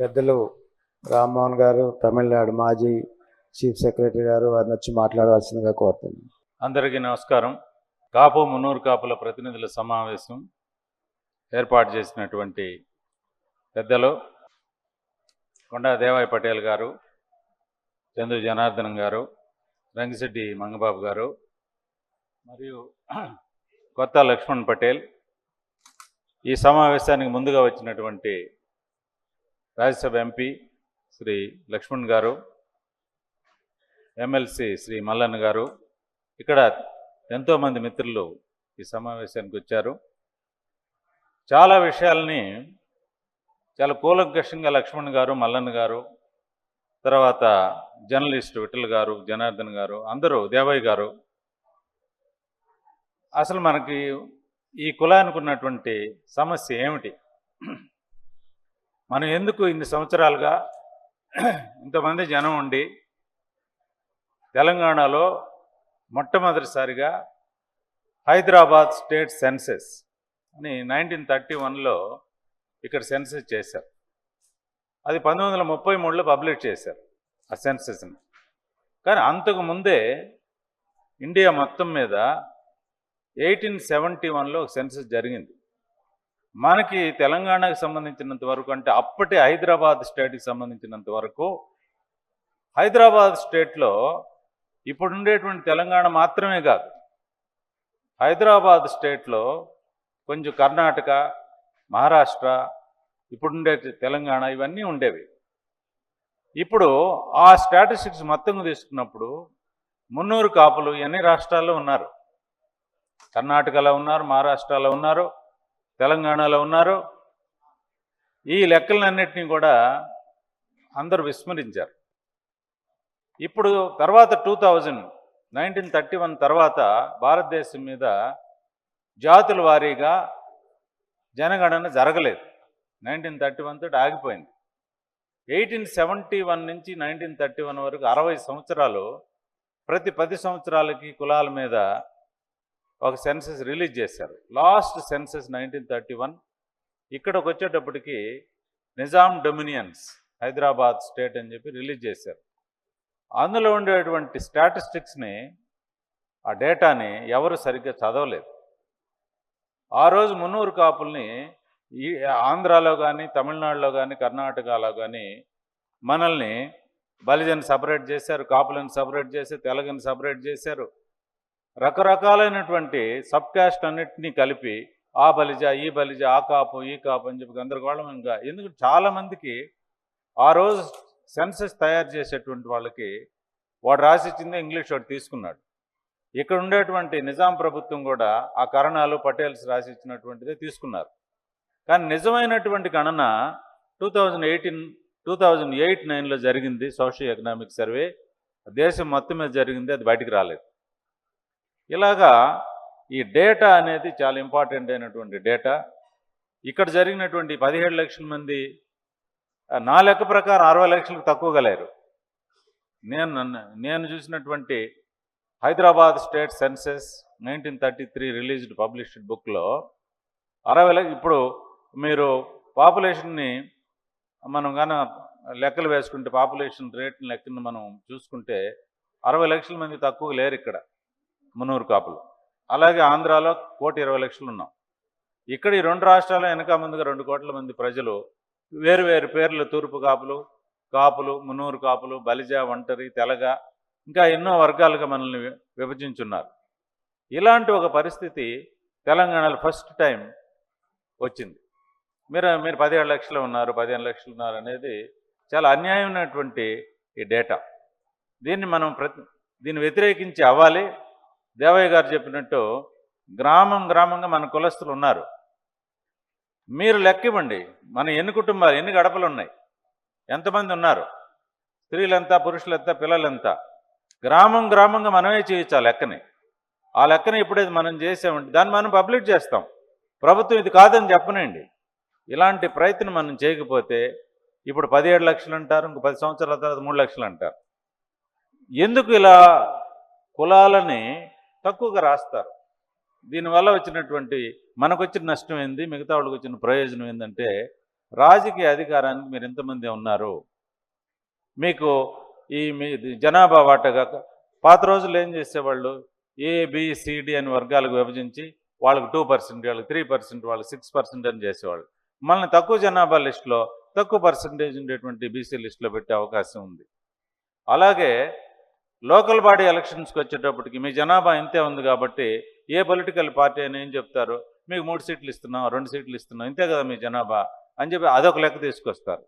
పెద్దలు రామ్మోహన్ గారు తమిళనాడు మాజీ చీఫ్ సెక్రటరీ గారు వారిని వచ్చి మాట్లాడవలసిందిగా కోరుతున్నాను. అందరికీ నమస్కారం. కాపు మున్నూరు కాపుల ప్రతినిధుల సమావేశం ఏర్పాటు చేసినటువంటి పెద్దలు కొండా దేవాయ్ పటేల్ గారు చందు జనార్దన్ గారు రంగిశెట్టి మంగబాబు గారు మరియు కొత్త లక్ష్మణ్ పటేల్ ఈ సమావేశానికి ముందుగా వచ్చినటువంటి రాజ్యసభ ఎంపీ శ్రీ లక్ష్మణ్ గారు ఎమ్మెల్సీ శ్రీ మల్లన్న గారు ఇక్కడ ఎంతోమంది మిత్రులు ఈ సమావేశానికి వచ్చారు. చాలా విషయాల్ని చాలా కూలంకషంగా లక్ష్మణ్ గారు మల్లన్న గారు తర్వాత జర్నలిస్ట్ విఠల్ గారు జనార్దన్ గారు అందరూ దేవయ్య గారు అసలు మనకి ఈ కులానికి ఉన్నటువంటి సమస్య ఏమిటి? మనం ఎందుకు ఇన్ని సంవత్సరాలుగా ఇంతమంది జనం ఉండి తెలంగాణలో మొట్టమొదటిసారిగా హైదరాబాద్ స్టేట్ సెన్సెస్ అని నైన్టీన్ థర్టీ వన్లో ఇక్కడ సెన్సెస్ చేశారు. అది పంతొమ్మిది వందల ముప్పై మూడులో పబ్లిష్ చేశారు ఆ సెన్సెస్ని. కానీ అంతకు ముందే ఇండియా మొత్తం మీద ఎయిటీన్ సెవెంటీ వన్లో ఒక సెన్సెస్ జరిగింది. మనకి తెలంగాణకు సంబంధించినంత వరకు అంటే అప్పటి హైదరాబాద్ స్టేట్కి సంబంధించినంత వరకు హైదరాబాద్ స్టేట్లో ఇప్పుడు ఉండేటువంటి తెలంగాణ మాత్రమే కాదు. హైదరాబాద్ స్టేట్లో కొంచెం కర్ణాటక మహారాష్ట్ర ఇప్పుడుండే తెలంగాణ ఇవన్నీ ఉండేవి. ఇప్పుడు ఆ స్టాటిస్టిక్స్ మొత్తం తీసుకున్నప్పుడు మున్నూరు కాపులు ఎన్ని రాష్ట్రాల్లో ఉన్నారు? కర్ణాటకలో ఉన్నారు మహారాష్ట్రలో ఉన్నారు తెలంగాణలో ఉన్నారు. ఈ లెక్కలన్నింటినీ కూడా అందరూ విస్మరించారు. ఇప్పుడు తర్వాత two thousand nineteen thirty one తర్వాత భారతదేశం మీద జాతుల వారీగా జనగణన జరగలేదు. నైన్టీన్ థర్టీ వన్ తోటి ఆగిపోయింది. ఎయిటీన్ సెవెంటీ వన్ నుంచి నైన్టీన్ థర్టీ వన్ వరకు అరవై సంవత్సరాలు ప్రతి పది సంవత్సరాలకి కులాల మీద ఒక సెన్సెస్ రిలీజ్ చేశారు. Last census nineteen thirty one. ఇక్కడికి వచ్చేటప్పటికి నిజాం డొమినియన్స్ హైదరాబాద్ స్టేట్ అని చెప్పి రిలీజ్ చేశారు. అందులో ఉండేటువంటి స్టాటిస్టిక్స్ని ఆ డేటాని ఎవరు సరిగ్గా చదవలేదు. ఆ రోజు మున్నూరు కాపుల్ని ఈ ఆంధ్రాలో కానీ తమిళనాడులో కానీ కర్ణాటకలో కానీ మనల్ని బలిజన్ సపరేట్ చేశారు కాపులను సపరేట్ చేసి తెలగని సపరేట్ చేశారు. రకరకాలైనటువంటి సబ్ క్యాస్ట్ అన్నిటినీ కలిపి ఆ బలిజ ఈ బలిజ ఆ కాపు ఈ కాపు అని చెప్పి గందరగోళంగా ఎందుకంటే చాలామందికి ఆ రోజు సెన్సెస్ తయారు చేసేటువంటి వాళ్ళకి వాడు రాసిచ్చిందే ఇంగ్లీష్ వాడు తీసుకున్నాడు. ఇక్కడ ఉండేటువంటి నిజాం ప్రభుత్వం కూడా ఆ కరణాలు పటేల్స్ రాసిచ్చినటువంటిదే తీసుకున్నారు. కానీ నిజమైనటువంటి గణన two thousand eighteen two thousand eight నైన్లో జరిగింది సోషల్ ఎకనామిక్ సర్వే. దేశం మొత్తం మీద జరిగింది అది బయటికి రాలేదు. ఇలాగా ఈ డేటా అనేది చాలా ఇంపార్టెంట్ అయినటువంటి డేటా. ఇక్కడ జరిగినటువంటి పదిహేడు లక్షల మంది నా లెక్క ప్రకారం అరవై లక్షలకు తక్కువగా లేరు. నేను నన్ను- నేను చూసినటువంటి Hyderabad state census nineteen thirty three released published బుక్లో అరవై లక్ష ఇప్పుడు మీరు పాపులేషన్ని మనం కానీ లెక్కలు వేసుకుంటే పాపులేషన్ రేట్ని లెక్కను మనం చూసుకుంటే అరవై లక్షల మంది తక్కువ లేరు ఇక్కడ. మున్నూరు కాపులు. అలాగే ఆంధ్రాలో కోటి ఇరవై లక్షలు ఉన్నాం. ఇక్కడ ఈ రెండు రాష్ట్రాల్లో వెనక ముందుగా రెండు కోట్ల మంది ప్రజలు వేరు వేరు పేర్లు తూర్పు కాపులు కాపులు మున్నూరు కాపులు బలిజ ఒంటరి తెలగ ఇంకా ఎన్నో వర్గాలుగా మనల్ని విభజించున్నారు. ఇలాంటి ఒక పరిస్థితి తెలంగాణలో ఫస్ట్ టైం వచ్చింది. మీరు మీరు పదిహేడు లక్షలు ఉన్నారు పదిహేను లక్షలు ఉన్నారు అనేది చాలా అన్యాయమైనటువంటి ఈ డేటా. దీన్ని మనం ప్రతి దీన్ని వ్యతిరేకించి అవ్వాలి దేవయ్య గారు చెప్పినట్టు గ్రామం గ్రామంగా మన కులస్తులు ఉన్నారు. మీరు లెక్క ఇవ్వండి మన ఎన్ని కుటుంబాలు ఎన్ని గడపలు ఉన్నాయి ఎంతమంది ఉన్నారు? స్త్రీలెంత పురుషులెంత పిల్లలెంత? గ్రామం గ్రామంగా మనమే చేయొచ్చు ఆ లెక్కని. ఆ లెక్కని ఎప్పుడైతే మనం చేసామంటే దాన్ని మనం పబ్లిక్ చేస్తాం. ప్రభుత్వం ఇది కాదని చెప్పనండి. ఇలాంటి ప్రయత్నం మనం చేయకపోతే ఇప్పుడు పదిహేడు లక్షలు అంటారు ఇంకో పది సంవత్సరాల తర్వాత మూడు లక్షలు అంటారు. ఎందుకు ఇలా కులాలని తక్కువగా రాస్తారు. దీనివల్ల వచ్చినటువంటి మనకు వచ్చిన నష్టం ఏంది? మిగతా వాళ్ళకి వచ్చిన ప్రయోజనం ఏంటంటే రాజకీయ అధికారానికి మీరు ఎంతమంది ఉన్నారు? మీకు ఈ మీ జనాభా వాటగా పాత రోజులు ఏం చేసేవాళ్ళు? ఏ బిసిడి అని వర్గాలకు విభజించి వాళ్ళకి టూ పర్సెంట్ వాళ్ళకి త్రీ పర్సెంట్ వాళ్ళకి సిక్స్ పర్సెంట్ అని చేసేవాళ్ళు. మనల్ని తక్కువ జనాభా లిస్టులో తక్కువ పర్సంటేజ్ ఉండేటువంటి బీసీ లిస్టులో పెట్టే అవకాశం ఉంది. అలాగే లోకల్ బాడీ ఎలక్షన్స్కి వచ్చేటప్పటికి మీ జనాభా ఇంతే ఉంది కాబట్టి ఏ పొలిటికల్ పార్టీ అని ఏం చెప్తారు? మీకు మూడు సీట్లు ఇస్తున్నాం రెండు సీట్లు ఇస్తున్నాం ఇంతే కదా మీ జనాభా అని చెప్పి అదొక లెక్క తీసుకొస్తారు.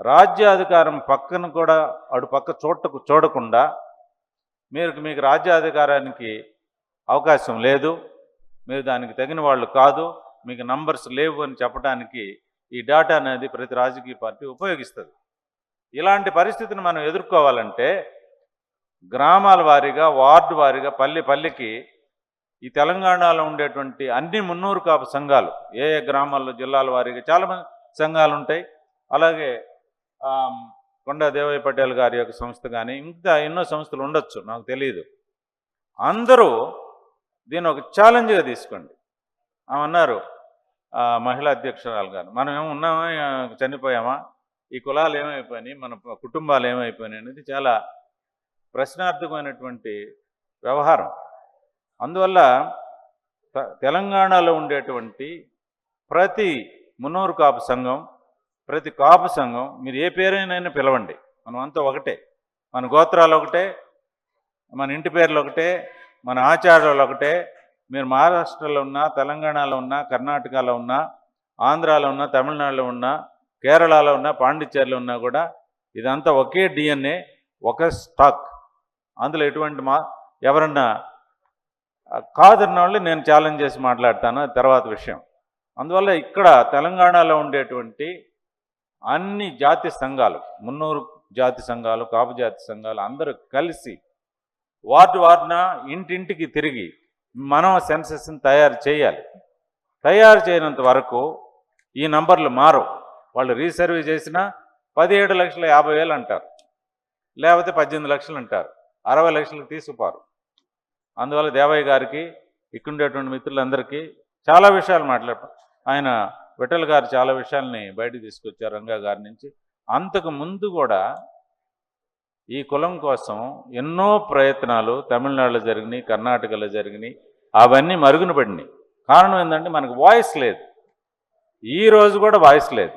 రాజ్యాధికారం పక్కన కూడా అటు పక్క చూడటకు చూడకుండా మీరు మీకు రాజ్యాధికారానికి అవకాశం లేదు మీరు దానికి తగిన వాళ్ళు కాదు మీకు నంబర్స్ లేవు అని చెప్పడానికి ఈ డేటా అనేది ప్రతి రాజకీయ పార్టీ ఉపయోగిస్తుంది. ఇలాంటి పరిస్థితిని మనం ఎదుర్కోవాలంటే గ్రామాల వారీగా వార్డు వారీగా పల్లె పల్లెకి ఈ తెలంగాణలో ఉండేటువంటి అన్ని మున్నూరు కాపు సంఘాలు ఏ ఏ గ్రామాల్లో జిల్లాల వారీగా చాలామంది సంఘాలు ఉంటాయి. అలాగే ఆమ్, కొండా దేవయ్య పటేల్ గారి యొక్క సంస్థ కానీ ఇంకా ఎన్నో సంస్థలు ఉండొచ్చు నాకు తెలియదు అందరూ దీన్ని ఒక ఛాలెంజ్గా తీసుకోండి. అన్నారు మహిళా అధ్యక్షురాలు గారు మనం ఏమో ఉన్నామా? చనిపోయామా? ఈ కులాలు ఏమైపోయినాయి? మన కుటుంబాలు ఏమైపోయినాయి? అనేది చాలా ప్రశ్నార్థకమైనటువంటి వ్యవహారం. అందువల్ల త- తెలంగాణలో ఉండేటువంటి ప్రతి మున్నూరు కాపు సంఘం ప్రతి కాపు సంఘం మీరు ఏ పేరైనా పిలవండి. మనం అంతా ఒకటే. మన గోత్రాలు ఒకటే మన ఇంటి పేర్లు ఒకటే మన ఆచారాలు ఒకటే. మీరు మహారాష్ట్రలో ఉన్నా తెలంగాణలో ఉన్నా కర్ణాటకలో ఉన్నా ఆంధ్రాలో ఉన్నా తమిళనాడులో ఉన్నా కేరళలో ఉన్నా పాండిచ్చేరిలో ఉన్నా కూడా ఇదంతా ఒకే డిఎన్ఏ ఒక స్టాక్. అందులో ఎటువంటి మా ఎవరన్నా కాదన్న వాళ్ళు నేను ఛాలెంజ్ చేసి మాట్లాడతాను తర్వాత విషయం. అందువల్ల ఇక్కడ తెలంగాణలో ఉండేటువంటి అన్ని జాతి సంఘాలు మున్నూరు జాతి సంఘాలు కాపు జాతి సంఘాలు అందరూ కలిసి వార్డు వార్డున ఇంటింటికి తిరిగి మనం సెన్సెస్ని తయారు చేయాలి. తయారు చేయనంత వరకు ఈ నంబర్లు మారు వాళ్ళు రీసర్వే చేసినా పదిహేడు లక్షల యాభై వేలు అంటారు. లేకపోతే పద్దెనిమిది లక్షలు అంటారు. అరవై లక్షలకు తీసుకుపారు. అందువల్ల దేవయ్య గారికి ఇక్కడుండేటువంటి మిత్రులందరికీ చాలా విషయాలు మాట్లాడతారు ఆయన విఠల్ గారు చాలా విషయాల్ని బయటకు తీసుకొచ్చారు రంగా గారి నుంచి. అంతకు ముందు కూడా ఈ కులం కోసం ఎన్నో ప్రయత్నాలు తమిళనాడులో జరిగినాయి కర్ణాటకలో జరిగినాయి అవన్నీ మరుగున పడినాయి. కారణం ఏంటంటే మనకు వాయిస్ లేదు. ఈ రోజు కూడా వాయిస్ లేదు.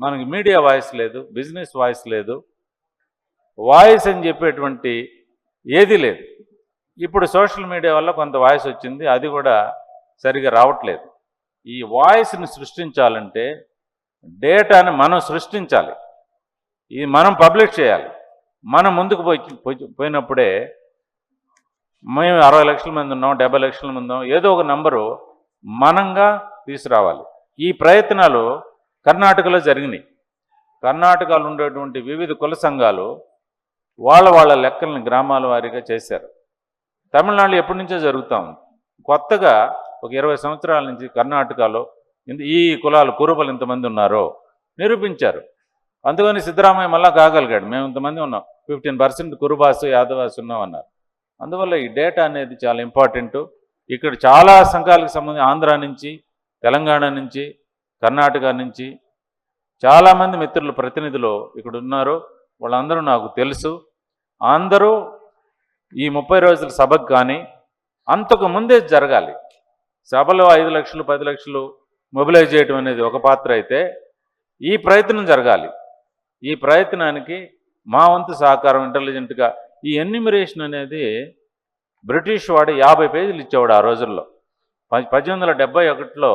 మనకి మీడియా వాయిస్ లేదు బిజినెస్ వాయిస్ లేదు. వాయిస్ అని చెప్పేటువంటి ఏది లేదు. ఇప్పుడు సోషల్ మీడియా వల్ల కొంత వాయిస్ వచ్చింది అది కూడా సరిగా రావట్లేదు. ఈ వాయిస్ని సృష్టించాలంటే డేటాని మనం సృష్టించాలి. ఇది మనం పబ్లిష్ చేయాలి. మనం ముందుకు పోయి పోయి- పోయినప్పుడే మేము అరవై లక్షల మంది ఉన్నాం డెబ్బై లక్షల మంది ఉన్నాం ఏదో ఒక నంబరు మనంగా తీసుకురావాలి. ఈ ప్రయత్నాలు కర్ణాటకలో జరిగినాయి. కర్ణాటకలో ఉండేటువంటి వివిధ కుల సంఘాలు వాళ్ళ వాళ్ళ లెక్కల్ని గ్రామాల వారీగా చేశారు. తమిళనాడు ఎప్పటి నుంచో జరుగుతూ ఉంది. కొత్తగా ఒక ఇరవై సంవత్సరాల నుంచి కర్ణాటకలో ఈ కులాలు కురుబలు ఇంతమంది ఉన్నారో నిరూపించారు. అందుకని సిద్ధరామయ్య మళ్ళా కాగలిగాడు. మేము ఇంతమంది ఉన్నాం. ఫిఫ్టీన్ పర్సెంట్ కురుబాసు యాదవాసు ఉన్నాం అన్నారు అందువల్ల ఈ డేటా అనేది చాలా ఇంపార్టెంట్. ఇక్కడ చాలా సంఘాలకు సంబంధించి ఆంధ్ర నుంచి తెలంగాణ నుంచి కర్ణాటక నుంచి చాలామంది మిత్రులు ప్రతినిధులు ఇక్కడ ఉన్నారు వాళ్ళందరూ నాకు తెలుసు. అందరూ ఈ ముప్పై రోజుల సభకు కానీ అంతకు ముందే జరగాలి. సభలో ఐదు లక్షలు పది లక్షలు మొబిలైజ్ చేయటం అనేది ఒక పాత్ర అయితే ఈ ప్రయత్నం జరగాలి. ఈ ప్రయత్నానికి మా వంతు సహకారం ఇంటెలిజెంట్గా ఈ ఎన్యుమిరేషన్ అనేది బ్రిటిష్ వాడు యాభై పేజీలు ఇచ్చేవాడు ఆ రోజుల్లో. పద్దెనిమిది వందల డెబ్బై ఒకటిలో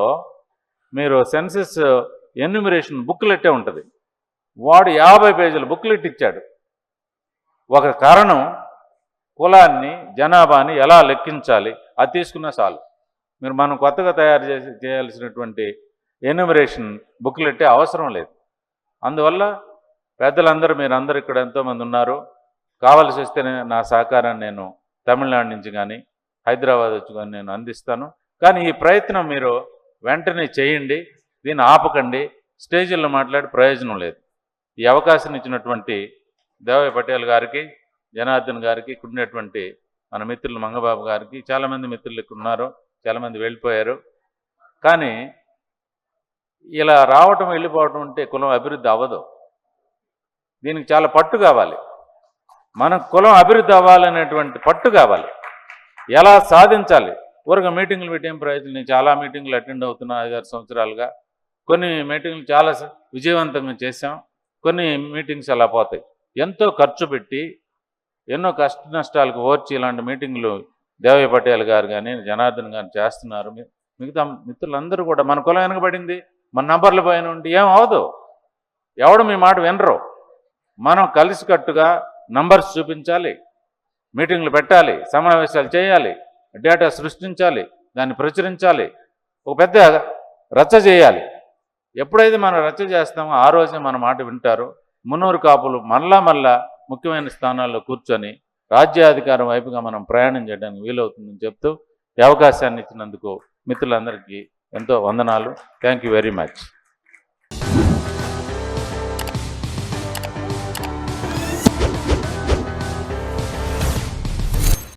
మీరు సెన్సెస్ ఎన్యూమరేషన్ బుక్లెట్టే ఉంటుంది. వాడు యాభై పేజీల బుక్లెట్ ఇచ్చాడు. ఒక కారణం కులాన్ని జనాభాని ఎలా లెక్కించాలి? అది తీసుకున్నా చాలు. మీరు మనం కొత్తగా తయారు చేసి చేయాల్సినటువంటి ఎన్యూమరేషన్ బుక్లెట్టే అవసరం లేదు. అందువల్ల పెద్దలందరూ మీరు అందరు ఇక్కడ ఎంతోమంది ఉన్నారు. కావలసి వస్తే నా సహకారాన్ని నేను తమిళనాడు నుంచి కానీ హైదరాబాద్ వచ్చి కానీ నేను అందిస్తాను. కానీ ఈ ప్రయత్నం మీరు వెంటనే చేయండి. దీన్ని ఆపకండి. స్టేజీల్లో మాట్లాడి ప్రయోజనం లేదు. ఈ అవకాశం ఇచ్చినటువంటి దేవయ్య పటేల్ గారికి జనార్దన్ గారికి ఇక్కడ ఉన్నటువంటి మన మిత్రులు మంగబాబు గారికి చాలామంది మిత్రులు ఇక్కడ ఉన్నారు చాలామంది వెళ్ళిపోయారు. కానీ ఇలా రావటం వెళ్ళిపోవటం అంటే కులం అభివృద్ధి అవ్వదు. దీనికి చాలా పట్టు కావాలి. మన కులం అభివృద్ధి అవ్వాలనేటువంటి పట్టు కావాలి. ఎలా సాధించాలి? ఊరగా మీటింగ్లు పెట్టి ఏం ప్రయోజనం నేను చాలా మీటింగ్లు అటెండ్ అవుతున్నా ఐదారు సంవత్సరాలుగా. కొన్ని మీటింగ్లు చాలా విజయవంతంగా చేశాం. కొన్ని మీటింగ్స్ అలా పోతాయి. ఎంతో ఖర్చు పెట్టి ఎన్నో కష్ట నష్టాలకు ఓర్చి ఇలాంటి మీటింగ్లు దేవయ్య పటేల్ గారు కానీ జనార్దన్ గారు చేస్తున్నారు. మిగతా మిత్రులందరూ కూడా మన కులం వెనకబడింది మన నంబర్లు పైన ఉండి ఏం అవదు. ఎవడు మీ మాట వినరు. మనం కలిసికట్టుగా నంబర్స్ చూపించాలి మీటింగ్లు పెట్టాలి సమావేశాలు చేయాలి డేటా సృష్టించాలి దాన్ని ప్రచురించాలి ఒక పెద్ద రచ్చ చేయాలి. ఎప్పుడైతే మనం రచ్చ చేస్తామో ఆ రోజే మన మాట వింటారు. మున్నూరు కాపులు మళ్ళా మళ్ళా ముఖ్యమైన స్థానాల్లో కూర్చొని రాజ్యాధికారం వైపుగా మనం ప్రయాణం చేయడానికి వీలవుతుందని చెప్తూ ఈ అవకాశాన్ని ఇచ్చినందుకు మిత్రులందరికీ ఎంతో వందనాలు. Thank you very much